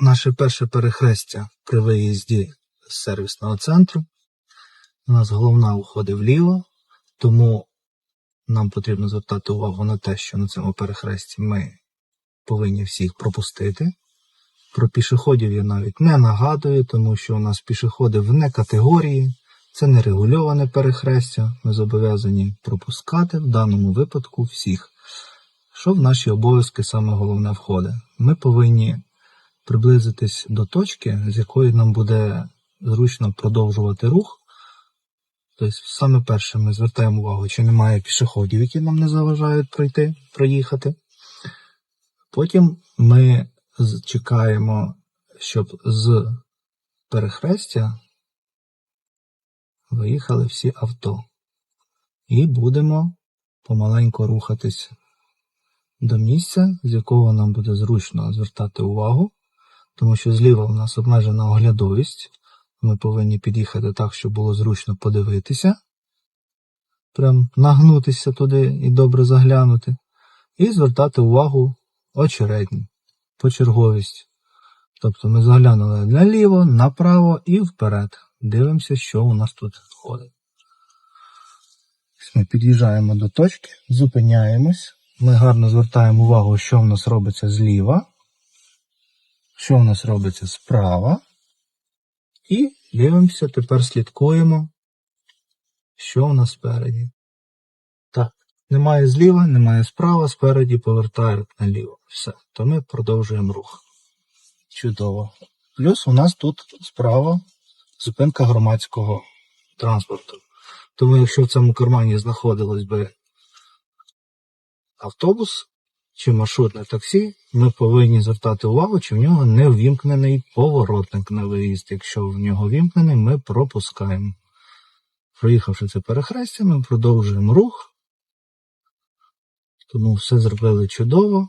наше перше перехрестя при виїзді з сервісного центру. У нас головна уходить вліво, тому нам потрібно звертати увагу на те, що на цьому перехресті ми повинні всіх пропустити. Про пішоходів я навіть не нагадую, тому що у нас пішоходи вне категорії, це не регульоване перехрестя. Ми зобов'язані пропускати в даному випадку всіх. Що в наші обов'язки саме головне входить? Ми повинні приблизитись до точки, з якої нам буде зручно продовжувати рух. Тобто, саме перше ми звертаємо увагу, чи немає пішоходів, які нам не заважають пройти, проїхати. Потім ми чекаємо, щоб з перехрестя виїхали всі авто. І будемо помаленьку рухатись до місця, з якого нам буде зручно звертати увагу, тому що зліва у нас обмежена оглядовість. Ми повинні під'їхати так, щоб було зручно подивитися, прям нагнутися туди і добре заглянути, і звертати увагу очередні, почерговість. Тобто ми заглянули наліво, направо і вперед. Дивимося, що у нас тут ходить. Ми під'їжджаємо до точки, зупиняємось. Ми гарно звертаємо увагу, що в нас робиться зліва, що в нас робиться справа. І дивимося, тепер слідкуємо, що у нас спереді. Так, немає зліва, немає справа, спереді повертають наліво. Все, то ми продовжуємо рух. Чудово. Плюс у нас тут справа зупинка громадського транспорту. Тому якщо в цьому кармані знаходилось би автобус чи маршрутне таксі, ми повинні звертати увагу, чи в нього не ввімкнений поворотник на виїзд. Якщо в нього вімкнений, ми пропускаємо. Проїхавши це перехрестя, ми продовжуємо рух. Тому все зробили чудово.